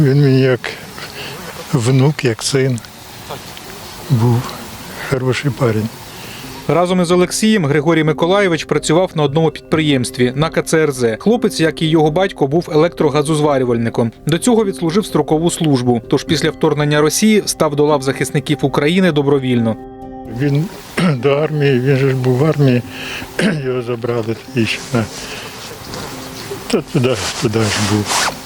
він мені як внук, як син був хороший парень. Разом із Олексієм Григорій Миколаєвич працював на одному підприємстві на КЦРЗ. Хлопець, як і його батько, був електрогазозварювальником. До цього відслужив строкову службу. Тож після вторгнення Росії став до лав захисників України добровільно. Він до армії, він же ж був в армії, його забрали і ще на та туди, туди ж був.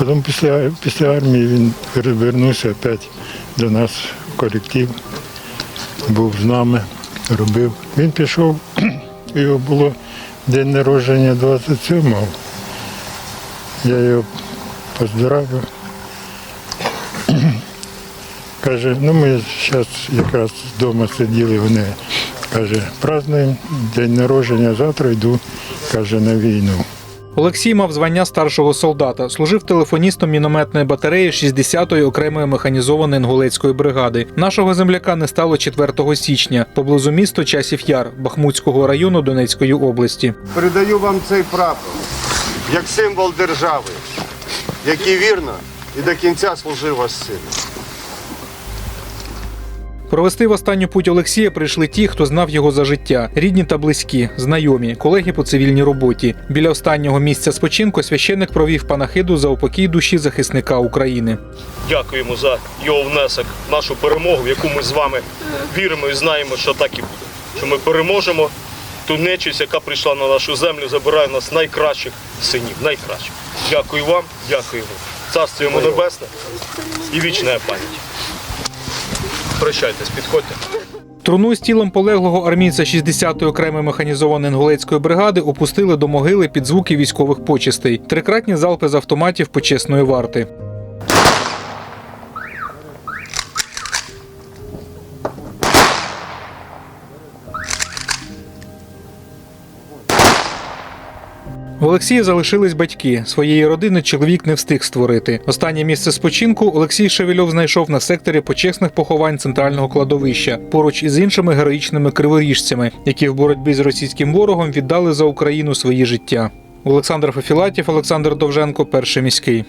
Потім після, після армії він вернувся опять до нас в колектив, був з нами, робив. Він пішов, його було день народження 27-го. Я його поздравив. Каже, ну ми зараз якраз вдома сиділи, вони каже, празднуємо день народження, завтра йду, каже, на війну. Олексій мав звання старшого солдата, служив телефоністом мінометної батареї 60-ї окремої механізованої інгулецької бригади. Нашого земляка не стало 4 січня поблизу міста Часів Яр Бахмутського району Донецької області. Передаю вам цей прапор як символ держави, який вірно і до кінця служив ваш син. Провести в останню путь Олексія прийшли ті, хто знав його за життя: рідні та близькі, знайомі, колеги по цивільній роботі. Біля останнього місця спочинку священник провів панахиду за упокій душі захисника України. Дякуємо за його внесок нашу перемогу, в яку ми з вами віримо і знаємо, що так і буде. Що ми переможемо ту нечисть, яка прийшла на нашу землю, забирає в нас найкращих синів. Найкращих. Дякую вам, дякую вам. Царство йому небесне і вічна пам'ять. Прощайтесь, підходьте. Труну з тілом полеглого армійця 60-ї окремої механізованої інгулецької бригади опустили до могили під звуки військових почестей. Трикратні залпи з автоматів почесної варти. В Олексія залишились батьки. Своєї родини чоловік не встиг створити. Останнє місце спочинку Олексій Шевельов знайшов на секторі почесних поховань центрального кладовища поруч із іншими героїчними криворіжцями, які в боротьбі з російським ворогом віддали за Україну свої життя. Олександр Фефілатів, Олександр Довженко, перший міський.